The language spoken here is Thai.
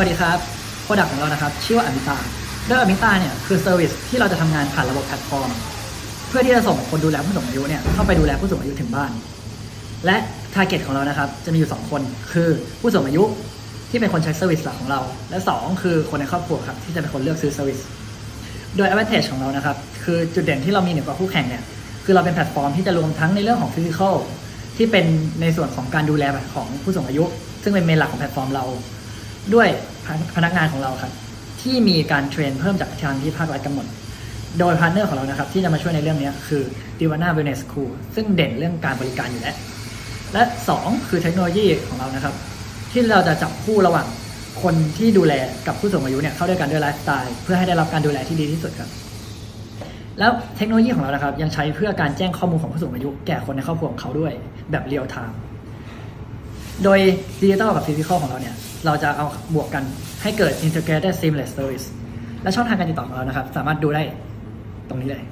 วัสดีครับโปรดักต์ของเรานะครับ ชื่อว่าอมิตาโดยอมิตาเนี่ยคือเซอร์วิสที่เราจะทำงานผ่านระบบแพลตฟอร์ม เพื่อที่จะส่งคนดูแลผู้สูงอายุเนี่ยเข้าไปดูแลผู้สูงอายุถึงบ้าน และทาร์เก็ตของเรานะครับ จะมีอยู่ 2 คน คือผู้สูงอายุที่เป็นคนใช้เซอร์วิสหลักของเรา และ 2 คือคนในครอบครัวครับที่จะเป็นคนเลือกซื้อเซอร์วิสโดย advantage ของเรานะครับคือจุดเด่นที่เรามีเหนือกว่าคู่แข่งเนี่ยคือเราเป็นแพลตฟอร์มที่จะรวมทั้งในเรื่องของฟิสิกอลที่เป็นในส่วนของการดูแลของผู้สูงอายุ ซึ่งเป็นเมนหลักของแพลตฟอร์มเรา ด้วยพนักงานของเราครับ ที่มีการเทรนเพิ่มจากทางที่ภาครัฐกำหนดโดยพาร์ทเนอร์ของเรานะครับ ที่จะมาช่วยในเรื่องนี้คือ d i v a n a Wellness School ซึ่งเด่นเรื่องการบริการอยู่แล้ว และ 2 คือเทคโนโลยีของเรานะครับ ที่เราจะจับคู่ระหว่างคนที่ดูแลกับผู้สูงอายุเนี่ยเข้าด้วยกันด้วยไลฟ์สไตล์เพื่อให้ได้รับการดูแลที่ดีที่สุดครับ แล้วเทคโนโลยีของเรานะครับ ยังใช้เพื่อการแจ้งข้อมูลของผู้สูงอายุ แก่คนในครอบครัวของเขาด้วยแบบเรียลไทม์ โดยดิจิตอลกับฟิสิกอลของเราเนี่ย เราจะเอาบวกกันให้เกิด integrated seamless service และช่องทางการติดต่อของเรานะครับ สามารถดูได้ตรงนี้เลย